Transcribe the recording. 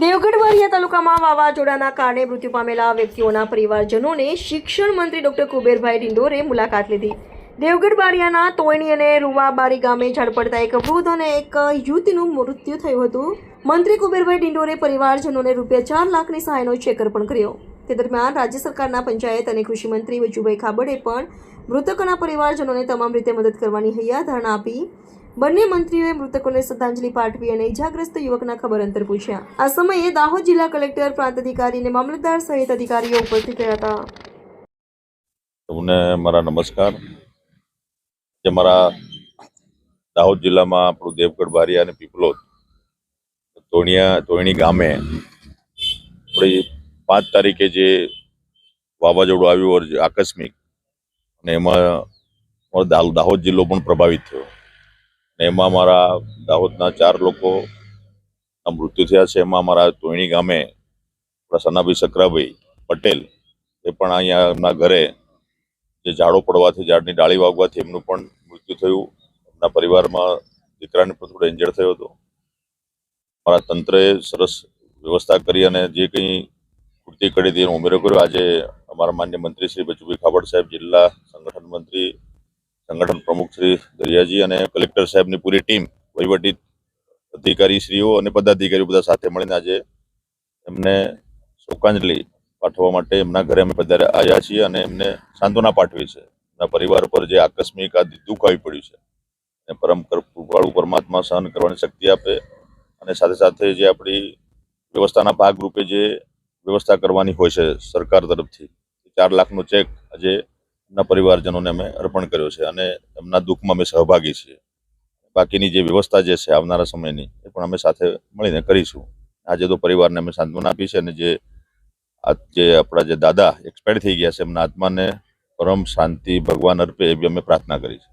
દેવગઢ વરિયા તાલુકામાં વાવાઝોડાના કારણે મૃત્યુ પામેલા વ્યક્તિઓના પરિવારજનોને શિક્ષણ મંત્રી ડોક્ટર કુબેરભાઈ ડિંડોરે મુલાકાત લીધી. દેવગઢ બારિયાના તોયણી અને રૂવાબારી ગામે ઝાડ પડતા એક વૃદ્ધ અને એક યુવતીનું મૃત્યુ થયું હતું. મંત્રી કુબેરભાઈ ડિંડોરે પરિવારજનોને રૂપિયા ચાર લાખની સહાયનો ચેક અર્પણ કર્યો. તે દરમિયાન રાજ્ય સરકારના પંચાયત અને કૃષિમંત્રી વજુભાઈ ખાબડે પણ મૃતકોના પરિવારજનોને તમામ રીતે મદદ કરવાની હૈયાધારણા આપી બંને મંત્રીઓએ મૃતકોને શ્રદ્ધાંજલિ પાઠવી અને ઇજાગ્રસ્ત યુવકના ખબર અંતર પૂછ્યા. આ સમયે દાહોદ જિલ્લા કલેક્ટર, પ્રાંત અધિકારી અને મામલતદાર સહિત અધિકારીઓ ઉપસ્થિત રહ્યા હતા. તમને મારા નમસ્કાર. જે મારા દાહોદ જિલ્લામાં આપણું દેવગઢ બારિયા અને પીપલોદ તોણિયા તોયણી ગામે આપણી પાંચ તારીખે જે વાવાઝોડું આવ્યું આકસ્મિક, અને એમાં દાહોદ જિલ્લો પણ પ્રભાવિત થયો. એમાં મારા દાહોદના ચાર લોકો મૃત્યુ થયા છે. એમાં મારા તોયણી ગામે સનાભાઈ સકરાભાઈ પટેલ એ પણ અહીંયા એમના ઘરે જે ઝાડો પડવાથી, ઝાડની ડાળી વાગવાથી એમનું પણ મૃત્યુ થયું. એમના પરિવારમાં દીકરાને પણ થોડો ઇન્જર્ડ થયો હતો. મારા તંત્રએ સરસ વ્યવસ્થા કરી અને જે કંઈ પૂર્તિ કરી હતી એનો ઉમેરો કર્યો. આજે અમારા માન્ય મંત્રી શ્રી બચુભાઈ ખાબડ સાહેબ, જિલ્લા સંગઠન મંત્રી સંગઠન પ્રમુખ શ્રી દરિયાજી અને કલેક્ટર સાહેબની પૂરી ટીમ વહીવટી અધિકારીશ્રીઓ અને પદાધિકારીઓ બધા સાથે મળીને આજે એમને શોકાંજલિ પાઠવવા માટે એમના ઘરે અમે પધારે, આવ્યા છીએ અને એમને સાંત્વના પાઠવી છે. એમના પરિવાર પર જે આકસ્મિક આ દુઃખ આવી પડ્યું છે અને પરમ કૃપાળુ પરમાત્મા સહન કરવાની શક્તિ આપે અને સાથે સાથે જે આપણી વ્યવસ્થાના ભાગરૂપે જે વ્યવસ્થા કરવાની હોય છે સરકાર તરફથી, ચાર લાખનો ચેક આજે એમના પરિવારજનોને અમે અર્પણ કર્યો છે અને એમના દુઃખમાં અમે સહભાગી છીએ. બાકીની જે વ્યવસ્થા જે છે આવનારા સમયની એ પણ અમે સાથે મળીને કરીશું. આજે તો પરિવારને અમે સાંત્વના આપી છે અને જે જે આપણા જે દાદા એક્સપાયર થઈ ગયા છે એમના આત્માને પરમ શાંતિ ભગવાન અર્પે એવી અમે પ્રાર્થના કરી છે.